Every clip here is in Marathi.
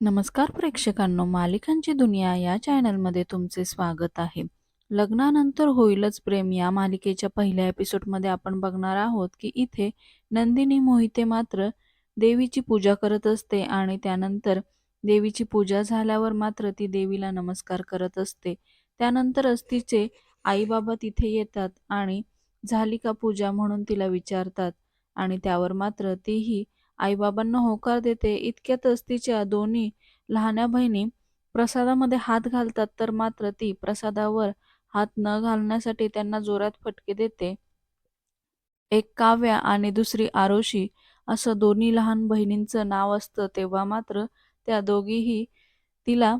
नमस्कार प्रेक्षकांनो मालिकांची दुनिया या चॅनलमध्ये तुमचे स्वागत आहे. लग्नानंतर होईलच प्रेम. या मालिकेच्या पहिल्या एपिसोडमध्ये आपण बघणार आहोत की इथे नंदिनी मोहिते मात्र देवीची पूजा करत असते आणि त्यानंतर देवीची पूजा झाल्यावर मात्र ती देवीला नमस्कार करत असते. त्यानंतरच तिचे आईबाबा तिथे येतात आणि झाली का पूजा म्हणून तिला विचारतात आणि त्यावर मात्र तीही आईबाबांना होकार देते. इतक्यातच तिच्या दोन्ही लहान्या बहिणी प्रसादामध्ये हात घालतात तर मात्र ती प्रसादावर हात न घालण्यासाठी त्यांना जोरात फटके देते. एक काव्या आणि दुसरी आरोशी असं दोन्ही लहान बहिणींचं नाव असतं. तेव्हा मात्र त्या दोघीही तिला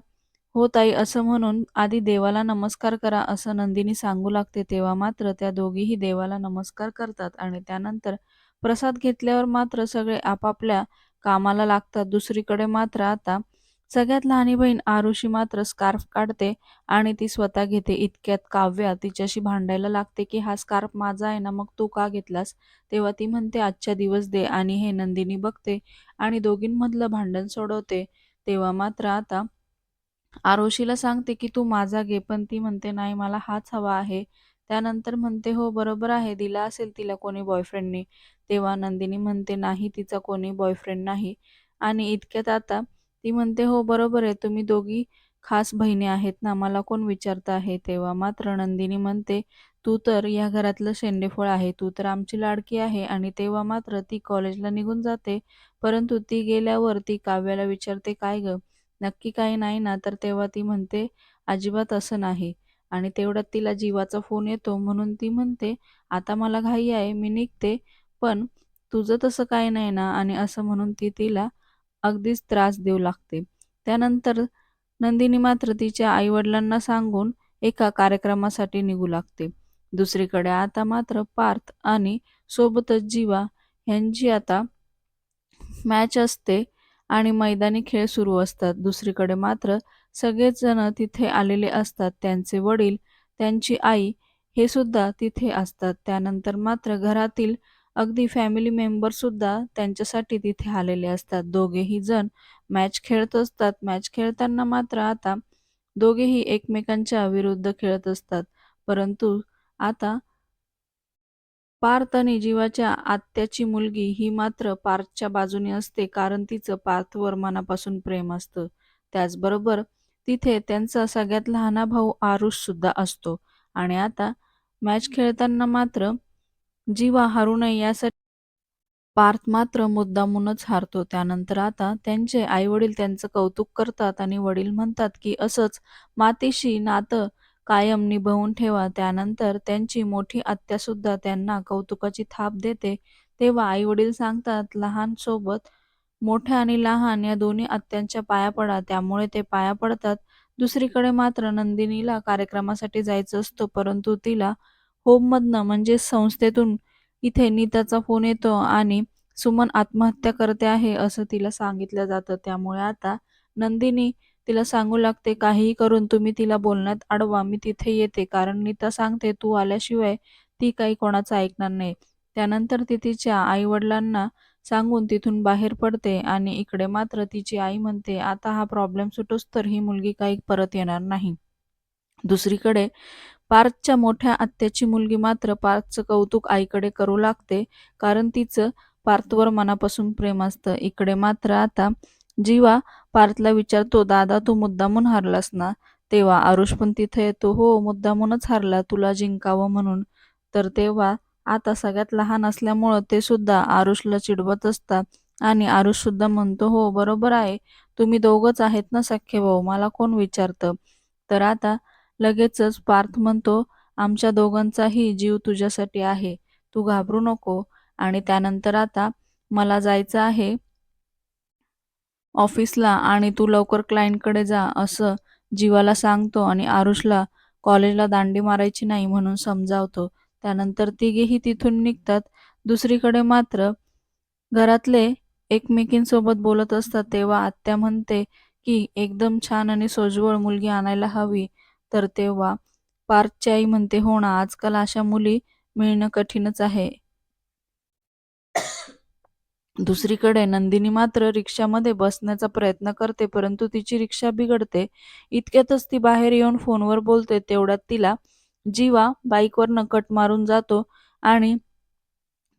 हो ताई असं म्हणून आधी देवाला नमस्कार करा असं नंदिनी सांगू लागते. तेव्हा मात्र त्या दोघीही देवाला नमस्कार करतात आणि त्यानंतर प्रसाद घेतल्यावर मात्र सगळे आपापल्या कामाला लागतात. दुसरीकडे मात्र आता सगळ्यात लहानी बहीण आरुषी मात्र स्कार्फ काढते आणि ती स्वतः घेते. इतक्यात काव्या तिच्याशी भांडायला लागते की हा स्कार्फ माझा आहे ना मग तू का घेतलास? तेव्हा ती म्हणते आजच्या दिवस दे आणि हे नंदिनी बघते आणि दोघींमधलं भांडण सोडवते. तेव्हा मात्र आता आरोशीला सांगते की तू माझा घे. पण ती म्हणते नाही मला हाच हवा आहे. त्यानंतर म्हणते हो बरोबर आहे दिला असेल तिला कोणी बॉयफ्रेंडने तेव्हा नंदिनी म्हणते नाही तिचा कोणी बॉयफ्रेंड नाही. आणि इतक्यात आता ती म्हणते हो बरोबर आहे तुम्ही दोघी खास बहिणी आहेत ना मला कोण विचारत आहे तेव्हा? मात्र नंदिनी म्हणते तू तर या घरातलं शेंडेफळ आहे तू तर आमची लाडकी आहे. आणि तेव्हा मात्र ती कॉलेजला निघून जाते परंतु ती गेल्यावर ती काव्याला विचारते काय ग नक्की काही नाही ना? तर तेव्हा ती म्हणते अजिबात असं नाही. आणि तेवढ्यात तिला जीवाचा फोन येतो म्हणून ती म्हणते आता मला घाई आहे मी निघते पण तुझं तसं काही नाही ना? आणि असं म्हणून ती तिला अगदीच त्रास देऊ लागते. त्यानंतर नंदिनी मात्र तिच्या आईवडिलांना सांगून एका कार्यक्रमासाठी निघू लागते. दुसरीकडे आता मात्र पार्थ आणि सोबतच जीवा यांची आता मॅच असते आणि मैदानी खेळ सुरू असतात. दुसरीकडे मात्र सगळेच जण तिथे आलेले असतात. त्यांचे वडील त्यांची आई हे सुद्धा तिथे असतात. त्यानंतर मात्र घरातील अगदी फॅमिली मेंबर सुद्धा त्यांच्यासाठी तिथे आलेले असतात. दोघेही जण मॅच खेळत असतात. मॅच खेळताना मात्र आता दोघेही एकमेकांच्या विरुद्ध खेळत असतात. परंतु आता पार्थ आणि जीवाच्या आत्याची मुलगी ही मात्र पार्थच्या बाजूने असते. कारण तिचं पार्थवर मनापासून प्रेम असतं. त्याचबरोबर तिथे त्यांचा सगळ्यात लहाना भाऊ आरुष सुद्धा असतो. आणि आता मॅच खेळताना मात्र जीवा हारू नये यासाठी पार्थ मात्र मुद्दामूनच हारतो. त्यानंतर आता त्यांचे आईवडील त्यांचं कौतुक करतात आणि वडील म्हणतात की असंच मातीशी नातं कायम निभवून ठेवा. त्यानंतर त्यांची मोठी आत्या सुद्धा त्यांना कौतुकाची थाप देते. तेव्हा आई वडील सांगतात लहान सोबत मोठ्या आणि लहान या दोन्ही आत्यांच्या पाया पडा त्यामुळे ते पाया पडतात. दुसरीकडे मात्र नंदिनीला कार्यक्रमासाठी जायचं असतं परंतु तिला होममधनं म्हणजे संस्थेतून इथे नीताचा फोन येतो आणि सुमन आत्महत्या करते आहे असं तिला सांगितलं जातं. त्यामुळे आता नंदिनी तिला सांगू लागते काहीही करून तुम्ही तिला बोलण्यात अडवा मी तिथे येते कारण नीता सांगते तू आल्याशिवाय ती काही कोणाचं ऐकणार नाही. त्यानंतर ती तिच्या आईवडिलांना सांगून तिथून बाहेर पडते आणि इकडे मात्र तिची आई म्हणते आता हा प्रॉब्लेम सुटोच तर ही मुलगी काही परत येणार नाही. दुसरीकडे पार्थच्या मोठ्या आत्याची मुलगी मात्र पार्थचं कौतुक आईकडे करू लागते कारण तिचं पार्थवर मनापासून प्रेम असतं. इकडे मात्र आता जीवा पार्थला विचारतो दादा तू मुद्दामून हारलास ना? तेव्हा आरुष पण तिथे येतो हो मुद्दामूनच हारला तुला जिंकावं म्हणून. तर तेव्हा आता सगळ्यात लहान असल्यामुळं ते सुद्धा आरुषला चिडवत असतात. आणि आरुष सुद्धा म्हणतो हो बरोबर आहे. तुम्ही दोघंच आहेत ना सख्खे भाऊ? मला कोण विचारतं? तर आता लगेचच पार्थ म्हणतो आमच्या दोघांचाही जीव तुझ्यासाठी आहे. तू घाबरू नको. आणि त्यानंतर आता मला जायचं आहे ऑफिसला आणि तू लवकर क्लायंटकडे जा असं जीवाला सांगतो आणि आरुषला कॉलेजला दांडी मारायची नाही म्हणून समजावतो. त्यानंतर तिघेही तिथून निघतात. दुसरीकडे मात्र घरातले एकमेकींसोबत बोलत असतात. तेव्हा आत्या म्हणते की एकदम छान आणि सोज्वळ मुलगी आणायला हवी. तर तेव्हा पार्थची आई म्हणते हो ना आजकाल अशा मुली मिळणं कठीणच आहे. दुसरीकडे नंदिनी मात्र रिक्षामध्ये बसण्याचा प्रयत्न करते परंतु तिची रिक्षा बिघडते. इतक्यातच ती बाहेर येऊन फोनवर बोलते. तेवढ्यात तिला जीवा बाईकवरनं कट मारून जातो आणि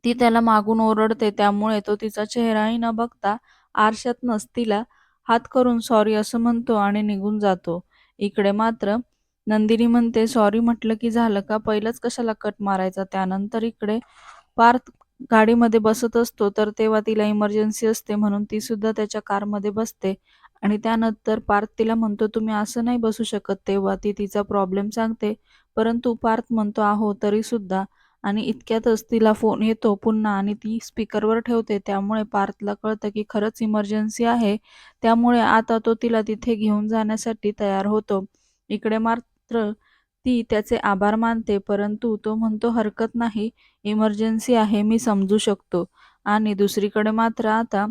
ती त्याला मागून ओरडते. त्यामुळे तो तिचा चेहराही न बघता आरशातनच तिला हात करून सॉरी असं म्हणतो आणि निघून जातो. इकडे मात्र नंदिनी म्हणते सॉरी म्हटलं की झालं का? पहिलंच कशाला कट मारायचा? त्यानंतर इकडे पार्थ गाडीमध्ये बसत असतो तर तेव्हा तिला इमर्जन्सी असते म्हणून ती सुद्धा त्याच्या कारमध्ये बसते. आणि त्यानंतर पार्थ तिला म्हणतो तुम्ही असं नाही बसू शकत. तेव्हा ती तिचा प्रॉब्लेम सांगते. परंतु पार्थ म्हणतो आहो तरी सुद्धा आणि इतक्यातच तिला फोन येतो पुन्हा आणि ती स्पीकरवर ठेवते. त्यामुळे पार्थला कळतं की खरंच इमर्जन्सी आहे. त्यामुळे आता तो तिला तिथे घेऊन जाण्यासाठी तयार होतो. इकडे मात्र ती त्याचे आभार मानते परंतु तो म्हणतो हरकत नाही. इमर्जन्सी आहे मी समजू शकतो. आणि दुसरीकडे मात्र आता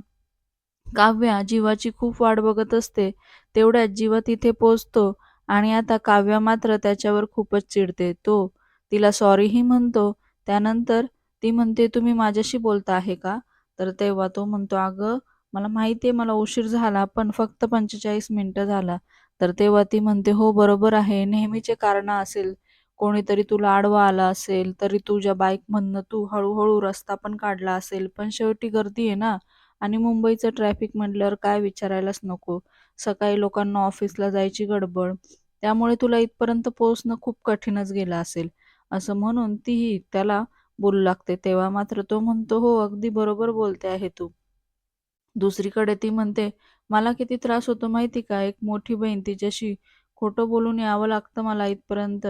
काव्या जीवाची खूप वाट बघत असते. तेवढ्यात जीवा तिथे पोचतो आणि आता काव्या मात्र त्याच्यावर खूपच चिडते. तो तिला सॉरीही म्हणतो त्यानंतर ती म्हणते तुम्ही माझ्याशी बोलता आहे का? तर तेव्हा तो म्हणतो अगं मला माहिती आहे मला उशीर झाला पण फक्त पंचेचाळीस मिनिटं झाला. तर तेव्हा ती म्हणते हो बरोबर आहे. नेहमीचे कारण असेल कोणीतरी तुला आडवा आला असेल तरी तुझ्या बाईकमधनं तू हळूहळू रस्ता पण काढला असेल पण शेवटी गर्दी आहे ना? आणि मुंबईचं ट्रॅफिक म्हटल्यावर काय विचारायलाच नको. सकाळी लोकांना ऑफिसला जायची गडबड. त्यामुळे तुला इथपर्यंत पोहोचणं खूप कठीणच गेलं असेल. असं म्हणून तीही त्याला बोलू लागते. तेव्हा मात्र तो म्हणतो हो अगदी बरोबर बोलते आहे तू. दुसरीकडे ती म्हणते मला किती त्रास होतो माहिती का? एक मोठी बहीण तिच्याशी खोटं बोलून यावं लागतं मला इथपर्यंत.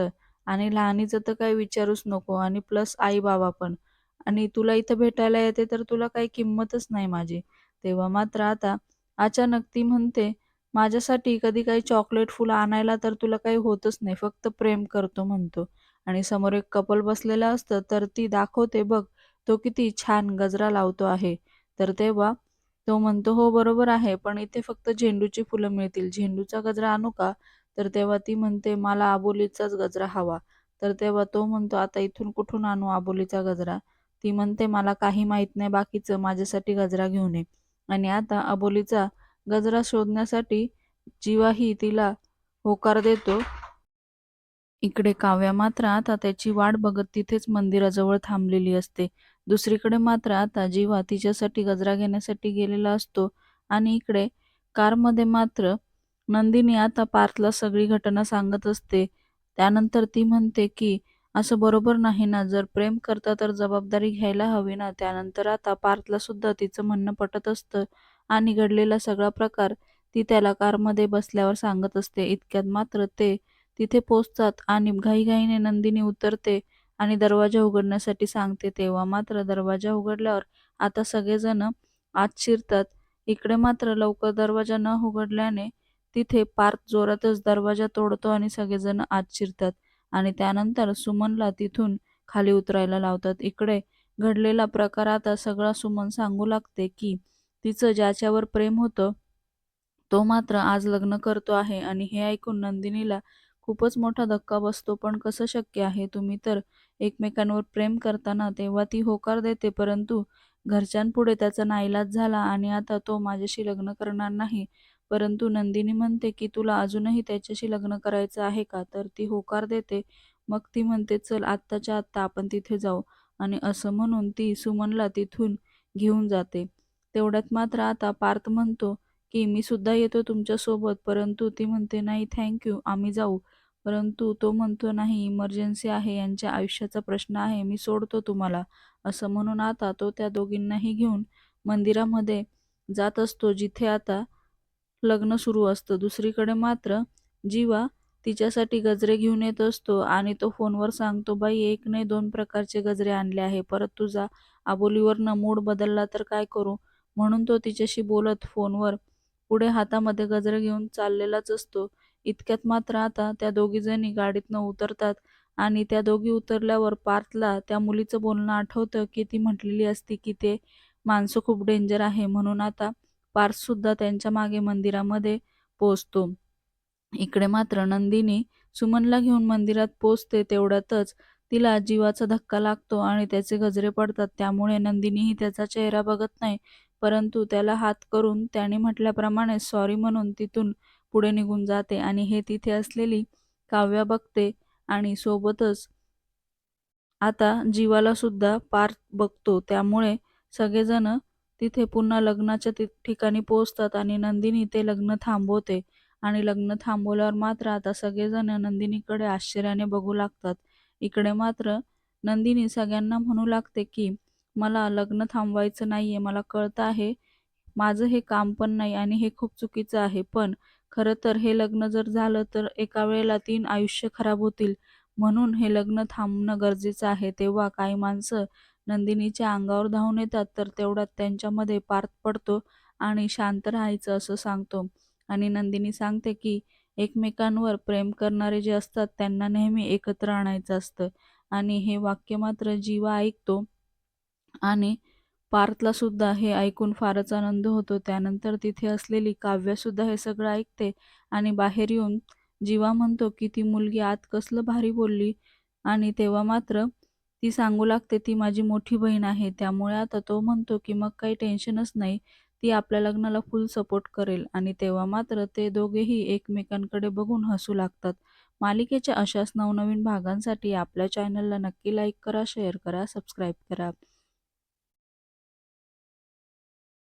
आणि लहानीचं तर काही विचारूच नको. आणि प्लस आई बाबा पण. आणि तुला इथं भेटायला येते तर तुला काही किंमतच नाही माझी. तेव्हा मात्र आता अचानक ती म्हणते माझ्यासाठी कधी काही चॉकलेट फुलं आणायला तर तुला काही होतच नाही फक्त प्रेम करतो म्हणतो. आणि समोर एक कपल बसलेलं असतं तर ती दाखवते बघ तो किती छान गजरा लावतो आहे. तर तेव्हा तो म्हणतो हो बरोबर आहे पण इथे फक्त झेंडूची फुलं मिळतील. झेंडूचा गजरा आणू का? तर तेव्हा ती म्हणते मला आबोलीचाच गजरा हवा. तर तेव्हा तो म्हणतो आता इथून कुठून आणू आबोलीचा गजरा? ती म्हणते मला काही माहीत नाही बाकीचं माझ्यासाठी गजरा घेऊन ये. आणि आता अबोलीचा गजरा शोधण्यासाठी जीवाही तिला होकार देतो. इकडे काव्या मात्र आता त्याची वाट बघत तिथेच मंदिराजवळ थांबलेली असते. दुसरीकडे मात्र आता जीवा तिच्यासाठी गजरा घेण्यासाठी गेलेला असतो आणि इकडे कारमध्ये मात्र नंदिनी आता पार्थला सगळी घटना सांगत असते. त्यानंतर ती म्हणते की असं बरोबर नाही ना जर प्रेम करता तर जबाबदारी घ्यायला हवी ना. त्यानंतर आता पार्थला सुद्धा तिचं म्हणणं पटत असतं. आणि घडलेला सगळा प्रकार ती त्याला कारमध्ये बसल्यावर सांगत असते. इतक्यात मात्र ते तिथे पोचतात आणि घाईघाईने नंदिनी उतरते आणि दरवाजा उघडण्यासाठी सांगते. तेव्हा मात्र दरवाजा उघडल्यावर आता सगळेजण आत शिरतात. इकडे मात्र लवकर दरवाजा न उघडल्याने तिथे पार्थ जोरातच दरवाजा तोडतो आणि सगळेजण आत शिरतात आणि त्यानंतर सुमनला तिथून खाली उतरायला लावतात. इकडे घडलेला प्रकार आता सगळा सुमन सांगू लागते की तिचं ज्याच्यावर प्रेम होतं तो मात्र आज लग्न करतो आहे आणि हे ऐकून नंदिनीला खूपच मोठा धक्का बसतो. पण कसं शक्य आहे? तुम्ही तर एकमेकांवर प्रेम करताना तेव्हा ती होकार देते परंतु घरच्यांपुढे त्याचा नाईलाज झाला आणि आता तो माझ्याशी लग्न करणार नाही. परंतु नंदिनी म्हणते की तुला अजूनही त्याच्याशी लग्न करायचं आहे का? तर ती होकार देते. मग ती म्हणते चल आत्ताच्या आत्ता आपण तिथे जाऊ. आणि असं म्हणून ती सुमनला तिथून घेऊन जाते. तेवढ्यात मात्र आता पार्थ म्हणतो की मी सुद्धा येतो तुमच्यासोबत. परंतु ती म्हणते नाही थँक्यू आम्ही जाऊ. परंतु तो म्हणतो नाही इमर्जन्सी आहे यांच्या आयुष्याचा प्रश्न आहे मी सोडतो तुम्हाला. असं म्हणून आता तो त्या दोघींनाही घेऊन मंदिरामध्ये जात असतो जिथे आता लग्न सुरू असतं. दुसरीकडे मात्र जीवा तिच्यासाठी गजरे घेऊन येत असतो आणि तो फोनवर सांगतो बाई एक नाही दोन प्रकारचे गजरे आणले आहे परत तुझा आबोलीवरनं मूड बदलला तर काय करू? म्हणून तो तिच्याशी बोलत फोनवर पुढे हातामध्ये गजरे घेऊन चाललेलाच असतो. इतक्यात मात्र आता त्या दोघीजणी गाडीतनं उतरतात आणि त्या दोघी उतरल्यावर पार्थला त्या मुलीचं बोलणं आठवतं की ती म्हटलेली असती की ते माणसं खूप डेंजर आहे म्हणून आता पार्थसुद्धा त्यांच्या मागे मंदिरामध्ये पोचतो इकडे मात्र नंदिनी सुमनला घेऊन मंदिरात पोचते तेवढ्यातच तिला जीवाचा धक्का लागतो आणि त्याचे गजरे पडतात. त्यामुळे नंदिनीही त्याचा चेहरा बघत नाही. परंतु त्याला हात करून त्याने म्हटल्याप्रमाणे सॉरी म्हणून तिथून पुढे निघून जाते आणि हे तिथे असलेली काव्या बघते आणि सोबतच आता जीवाला सुद्धा पार बघतो. त्यामुळे सगळेजण तिथे पुन्हा लग्नाच्या ति ठिकाणी पोहोचतात आणि नंदिनी ते लग्न थांबवते. आणि लग्न थांबवल्यावर मात्र आता सगळेजण नंदिनीकडे आश्चर्याने बघू लागतात. इकडे मात्र नंदिनी सगळ्यांना म्हणू लागते की मला लग्न थांबवायचं नाहीये मला कळतं आहे. माझं हे काम पण नाही आणि हे खूप चुकीचं आहे. पण खरं तर हे लग्न जर झालं तर एका वेळेला तीन आयुष्य खराब होतील. म्हणून हे लग्न थांबणं गरजेचं आहे. तेव्हा काही माणसं नंदिनीच्या अंगावर धावून येतात तर तेवढ्यात त्यांच्यामध्ये पार्थ पडतो आणि शांत राहायचं असं सांगतो. आणि नंदिनी सांगते की एकमेकांवर प्रेम करणारे जे असतात त्यांना नेहमी एकत्र आणायचं असतं. आणि हे वाक्य मात्र जीवा ऐकतो. आणि पार्थला सुद्धा हे ऐकून फारच आनंद होतो. त्यानंतर तिथे असलेली काव्यसुद्धा हे सगळं ऐकते आणि बाहेर येऊन जीवा म्हणतो की ती मुलगी आत कसलं भारी बोलली आणि तेव्हा मात्र ती सांगू लागते ती माझी मोठी बहीण आहे. त्यामुळे आता तो म्हणतो की मग काही टेन्शनच नाही. ती आपल्या लग्नाला फुल सपोर्ट करेल. आणि तेव्हा मात्र ते दोघेही एकमेकांकडे बघून हसू लागतात. मालिकेच्या अशाच नवनवीन भागांसाठी आपल्या चॅनलला नक्की लाईक करा शेअर करा सबस्क्राईब करा.